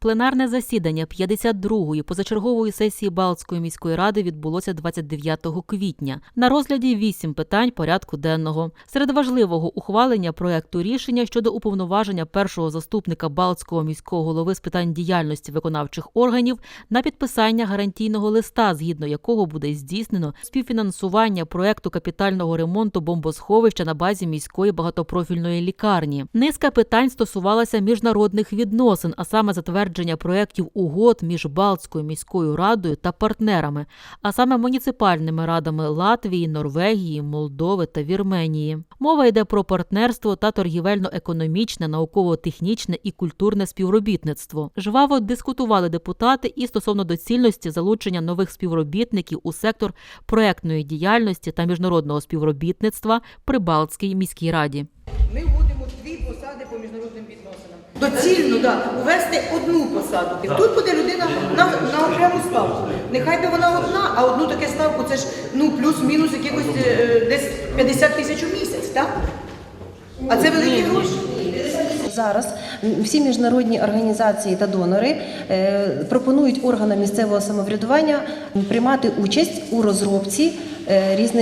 Пленарне засідання 52-ї позачергової сесії Балтської міської ради відбулося 29 квітня. На розгляді вісім питань порядку денного. Серед важливого ухвалення проекту рішення щодо уповноваження першого заступника Балтського міського голови з питань діяльності виконавчих органів на підписання гарантійного листа, згідно якого буде здійснено співфінансування проекту капітального ремонту бомбосховища на базі міської багатопрофільної лікарні. Низка питань стосувалася міжнародних відносин, а саме затвердження проєктів угод між Балтською міською радою та партнерами, а саме муніципальними радами Латвії, Норвегії, Молдови та Вірменії. Мова йде про партнерство та торгівельно-економічне, науково-технічне і культурне співробітництво. Жваво дискутували депутати і стосовно доцільності залучення нових співробітників у сектор проектної діяльності та міжнародного співробітництва при Балтській міській раді. Ми вводимо дві посади по міжнародним. Доцільно, да, увести одну посаду. І тут буде людина на, на окрему ставку. Нехай би вона одна, а одну таке ставку це ж ну плюс-мінус якихось е, десь 50 тисяч у місяць, так? А це великі гроші. Зараз всі міжнародні організації та донори е, пропонують органам місцевого самоврядування приймати участь у розробці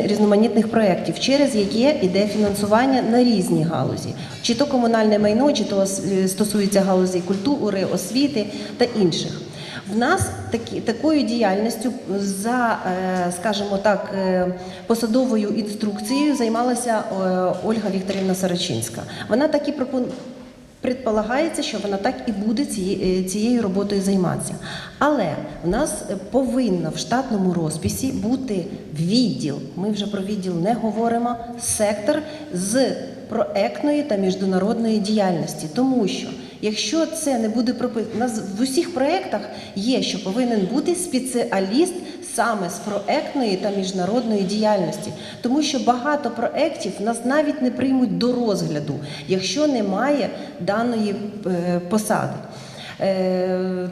різноманітних проєктів, через яке йде фінансування на різні галузі, чи то комунальне майно, чи то е, стосується галузі культури, освіти та інших. В нас такі, такою діяльністю за, е, скажімо так, е, посадовою інструкцією займалася е, Ольга Вікторівна Сарачинська. Вона так і пропонує. Предполагається, що вона так і буде цією, цією роботою займатися. Але в нас повинно в штатному розписі бути відділ. Ми вже про відділ не говоримо, сектор з проектної та міжнародної діяльності. Тому що якщо це не буде прописано, в усіх проектах є, що повинен бути спеціаліст саме з проектної та міжнародної діяльності, тому що багато проєктів нас навіть не приймуть до розгляду, якщо немає даної е, посади. Е,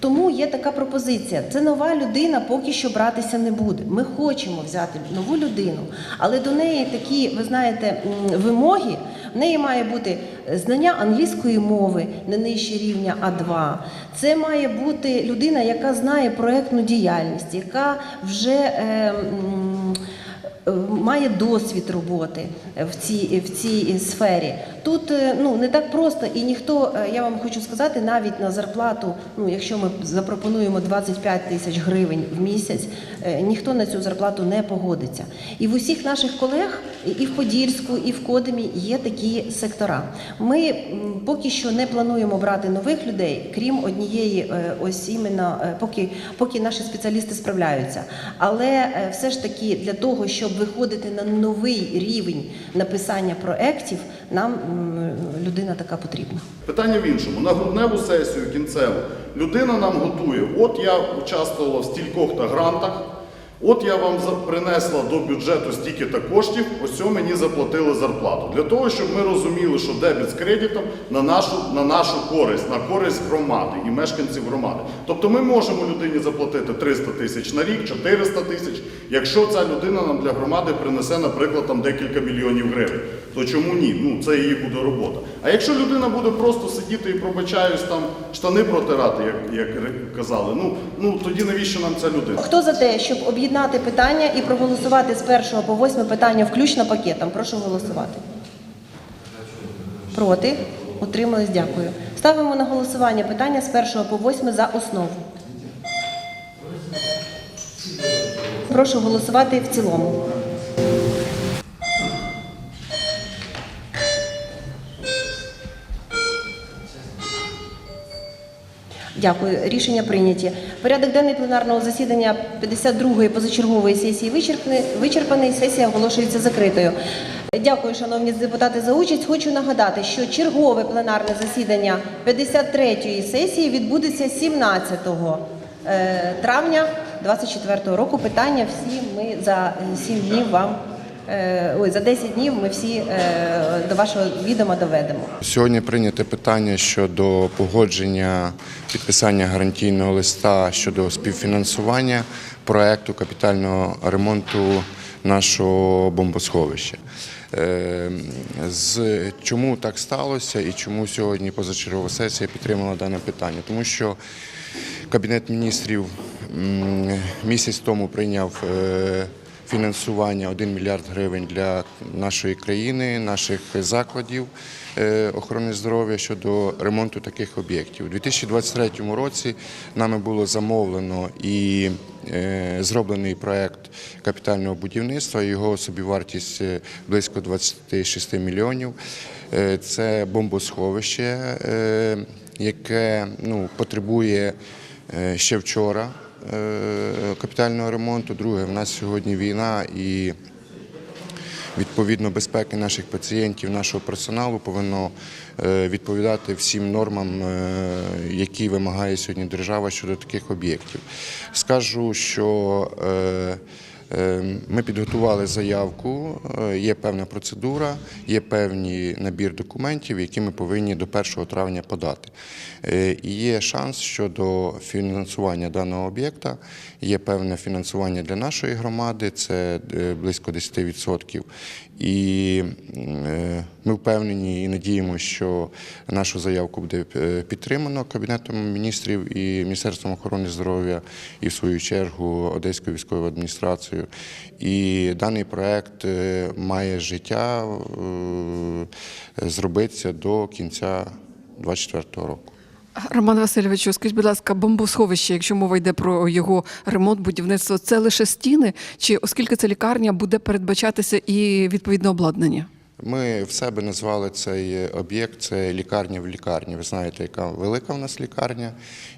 тому є така пропозиція. Це нова людина поки що братися не буде. Ми хочемо взяти нову людину, але до неї такі, ви знаєте, вимоги. В неї має бути знання англійської мови не нижче рівня А2. Це має бути людина, яка знає проєктну діяльність, яка вже е, е, має досвід роботи в цій, в цій сфері. Тут е, ну, не так просто, і ніхто, е, я вам хочу сказати, навіть на зарплату, ну, якщо ми запропонуємо 25 тисяч гривень в місяць, е, ніхто на цю зарплату не погодиться. І в усіх наших колег, і в Подільську, і в Кодемі є такі сектора. Ми поки що не плануємо брати нових людей, крім однієї, ось іменно, поки, поки наші спеціалісти справляються. Але все ж таки для того, щоб виходити на новий рівень написання проєктів, нам людина така потрібна. Питання в іншому. На грудневу сесію кінцеву людина нам готує. От я участвувала в стількох та грантах. От я вам принесла до бюджету стільки та коштів, ось мені заплатили зарплату. Для того, щоб ми розуміли, що дебіт з кредитом на нашу, на нашу користь, на користь громади і мешканців громади. Тобто ми можемо людині заплатити 300 тисяч на рік, 400 тисяч, якщо ця людина нам для громади принесе, наприклад, там декілька мільйонів гривень. То чому ні? Ну це її буде робота. А якщо людина буде просто сидіти і пробачаюсь там штани протирати, як, як казали, ну, ну тоді навіщо нам ця людина? Хто за те, щоб об'єднати питання і проголосувати з першого по восьме питання включно пакетом? Прошу голосувати. Проти? Утримались? Дякую. Ставимо на голосування питання з першого по восьме за основу. Прошу голосувати в цілому. Дякую. Рішення прийняті. Порядок денний пленарного засідання 52-ї позачергової сесії вичерпаний. Сесія оголошується закритою. Дякую, шановні депутати, за участь. Хочу нагадати, що чергове пленарне засідання 53-ї сесії відбудеться 17 е, травня 2024 року. Питання всі ми за 7 днів вам. Е, Ой, за 10 днів ми всі е, до вашого відома доведемо. Сьогодні прийняте питання щодо погодження підписання гарантійного листа щодо співфінансування проекту капітального ремонту нашого бомбосховища. Е, З чому так сталося і чому сьогодні позачергова сесія підтримала дане питання? Тому що Кабінет міністрів місяць тому прийняв фінансування 1 мільярд гривень для нашої країни, наших закладів е, охорони здоров'я щодо ремонту таких об'єктів. У 2023 році нами було замовлено і е, зроблений проект капітального будівництва. Його собівартість е, близько 26 мільйонів. Це бомбосховище, яке ну, потребує ще вчора капітального ремонту. Друге, в нас сьогодні війна і відповідно безпеки наших пацієнтів, нашого персоналу повинно е, відповідати всім нормам, е, які вимагає сьогодні держава щодо таких об'єктів. Скажу, що е, е, ми підготували заявку, е, є певна процедура, є певний набір документів, які ми повинні до 1 травня подати. Е, І є шанс щодо фінансування даного об'єкта. Є певне фінансування для нашої громади, це е, близько 10%. І е, ми впевнені і надіємося, що нашу заявку буде е, підтримано Кабінетом міністрів і Міністерством охорони здоров'я, і в свою чергу Одеською військовою адміністрацією. І даний проект е, має життя е, зробитися до кінця 2024 року. Роман Васильовичу, скажіть, будь ласка, бомбосховище, якщо мова йде про його ремонт, будівництво, це лише стіни, чи оскільки це лікарня, буде передбачатися і відповідне обладнання? Ми в себе назвали цей об'єкт це лікарня в лікарні. Ви знаєте, яка велика в нас лікарня.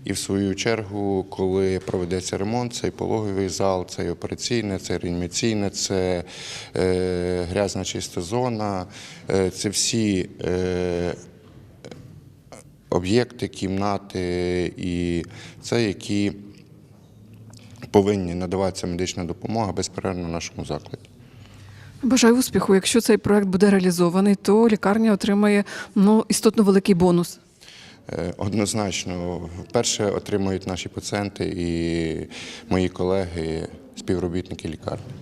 І в свою чергу, коли проведеться ремонт, цей пологовий зал, це операційне, це реанімаційне, це е, грязна чиста зона, е, це всі. Е, Об'єкти, кімнати і це, які повинні надаватися медична допомога безперервно нашому закладі. Бажаю успіху. Якщо цей проект буде реалізований, то лікарня отримає ну, істотно великий бонус. Е, Однозначно, перше отримують наші пацієнти і мої колеги, співробітники лікарні.